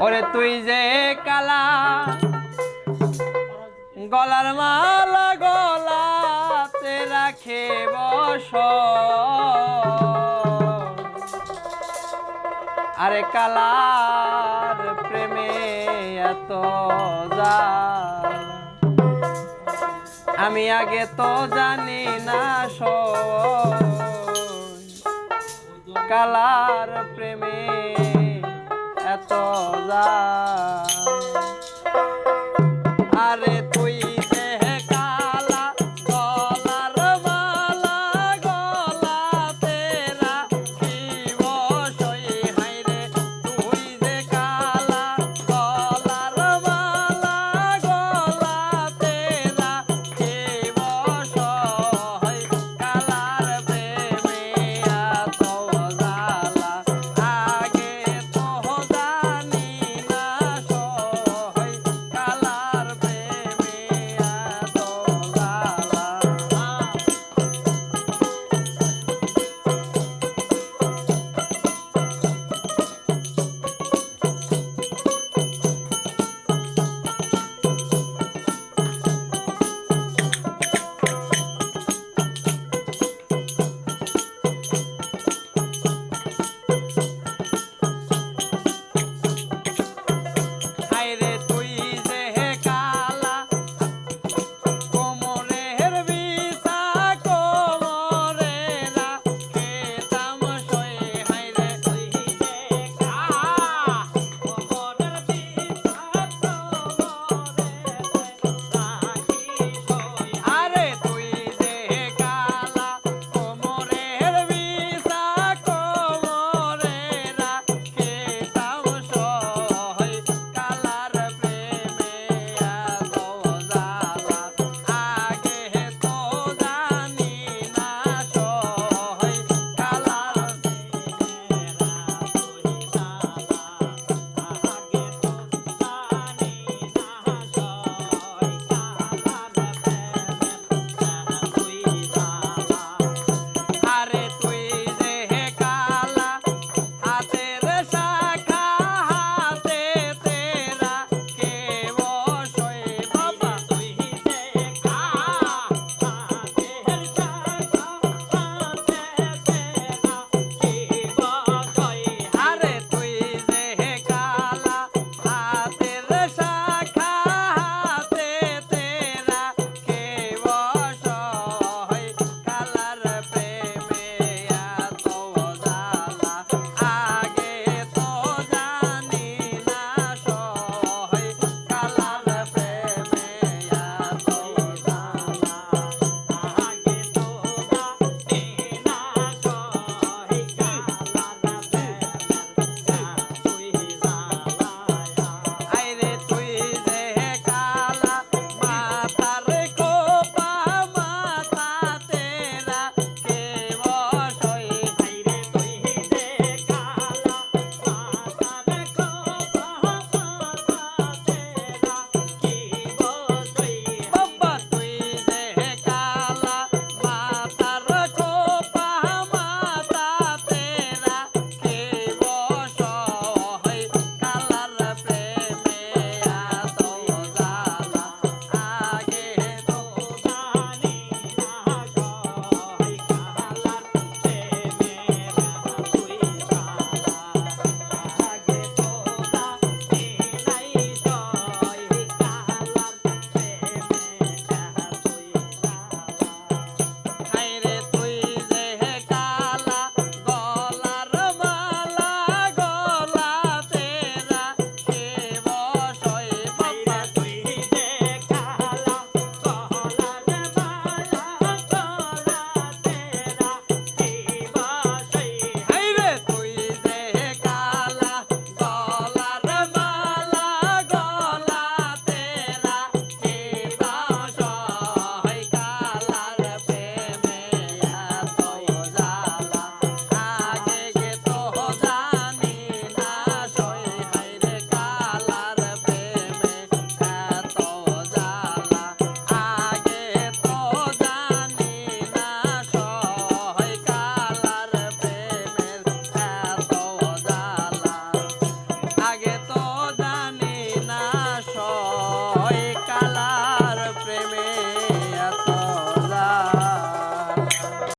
ওরে তুই যে কালা, গলার মালা গলাতে রাখে বস আরে কালার প্রেমে এত জাল আমি আগে তো জানি না সই। কালার প্রেমে এত যা